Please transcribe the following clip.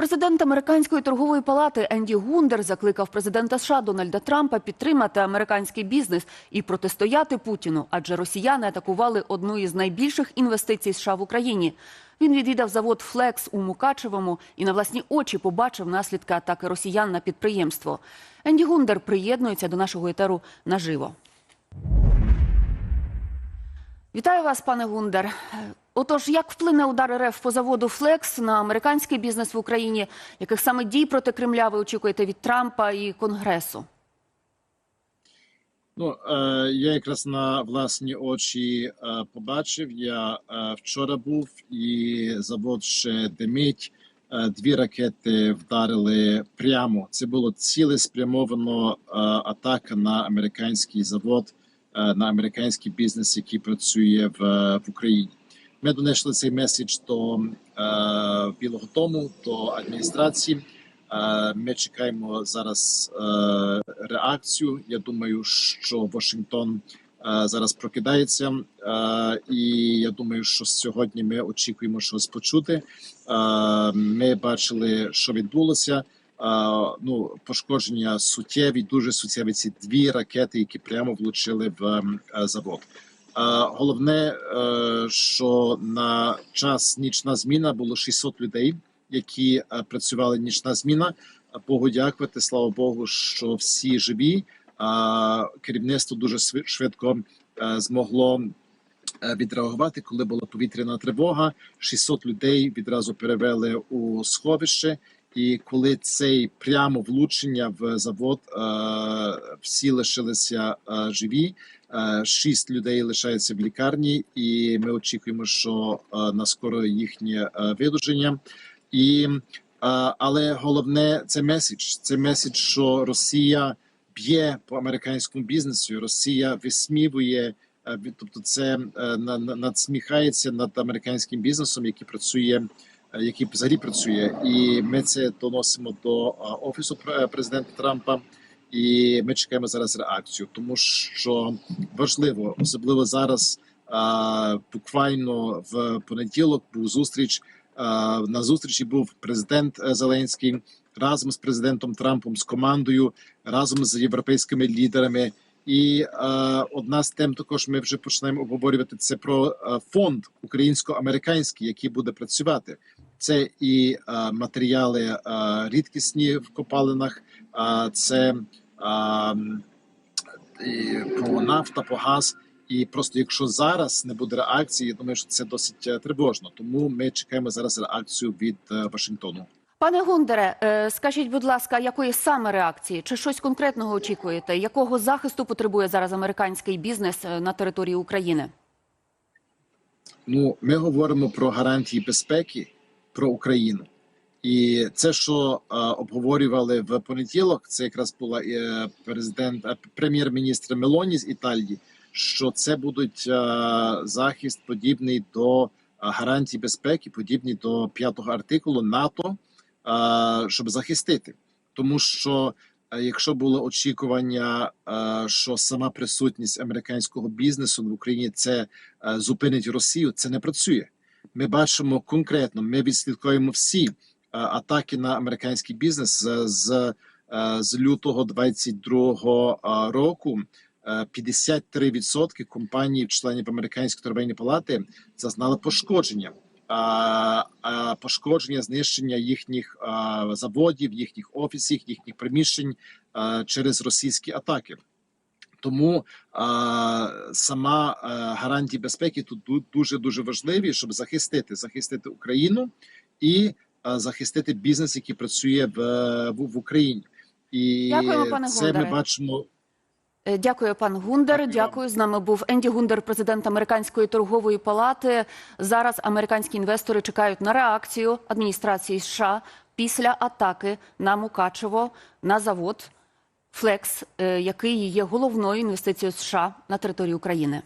Президент американської торгової палати Енді Гундер закликав президента США Дональда Трампа підтримати американський бізнес і протистояти Путіну, адже росіяни атакували одну із найбільших інвестицій США в Україні. Він відвідав завод Флекс у Мукачевому і на власні очі побачив наслідки атаки росіян на підприємство. Енді Гундер приєднується до нашого етеру наживо. Вітаю вас, пане Гундер. Отож, як вплине удар РФ по заводу Флекс на американський бізнес в Україні? Яких саме дій проти Кремля ви очікуєте від Трампа і Конгресу? Ну, е, я якраз на власні очі е, побачив. Я е, вчора був, і завод ще димить. Дві ракети вдарили прямо. Це було цілеспрямовано атака на американський завод, на американський бізнес, який працює в, в Україні. Ми донесли цей меседж до е, Білого Дому, до адміністрації. Е, Ми чекаємо зараз е, реакцію. Я думаю, що Вашингтон е, зараз прокидається, е, і я думаю, що сьогодні ми очікуємо щось почути. Е, Ми бачили, що відбулося. Ну, пошкодження суттєві, дуже суттєві. Ці дві ракети, які прямо влучили в е, завод. Головне, е, що на час нічна зміна було 600 людей які е, працювали нічна зміна. Богу дякувати, слава Богу, що всі живі. Керівництво дуже швидко змогло відреагувати, коли була повітряна тривога. 600 людей відразу перевели у сховище. І коли цей прямо влучення в завод, е, всі лишилися е, живі. Е, Шість людей лишаються в лікарні, і ми очікуємо, що на скоро їхнє видуження. І але головне це меседж. Це меседж, що Росія б'є по американському бізнесу. Росія висмівує, тобто це на- на- надсміхається над американським бізнесом, який працює, який взагалі працює. І ми це доносимо до е, офісу пре- президента Трампа. І ми чекаємо зараз реакцію, тому що важливо, особливо зараз. Буквально в понеділок був зустріч Е, на зустрічі був президент е, Зеленський разом з президентом Трампом, з командою, разом з європейськими лідерами. І е, одна з тем також ми вже почнемо обговорювати це про е, фонд українсько-американський, який буде працювати. Це і матеріали рідкісні в копалинах, це і по нафта, по газ. І просто якщо зараз не буде реакції, я думаю, що це досить е, тривожно. Тому ми чекаємо зараз реакцію від е, Вашингтону. Пане Гундере, е, скажіть, будь ласка, якої саме реакції? Чи щось конкретного очікуєте? Якого захисту потребує зараз американський бізнес на території України? Ну, ми говоримо про гарантії безпеки про Україну. І це, що е, обговорювали в понеділок, це якраз була е, президент, е, прем'єр-міністр Мелоні з Італії. Що це будуть е, захист подібний до е, гарантій безпеки, подібний до п'ятого артикулу НАТО, е, щоб захистити, тому що е, якщо було очікування, е, що сама присутність американського бізнесу в Україні це е, зупинить Росію, це не працює. Ми бачимо конкретно, ми відслідкуємо всі е, атаки на американський бізнес з, е, з лютого 22-го е, року. Е, 53% компаній, членів американської торговельної палати, зазнали пошкодження. Пошкодження, знищення їхніх заводів, їхніх офісів, їхніх приміщень через російські атаки. Тому а, сама а, гарантії безпеки тут дуже дуже важливі, щоб захистити захистити Україну і а, захистити бізнес, який працює в, в, в Україні. І Дякуємо, пане це ми бачимо. Е, Дякую, пан Гундер. Дякую. З нами був Енді Гундер, президент американської торгової палати. Зараз американські інвестори чекають на реакцію адміністрації США після атаки на Мукачево на завод Флекс, е, який є головною інвестицією США на території України.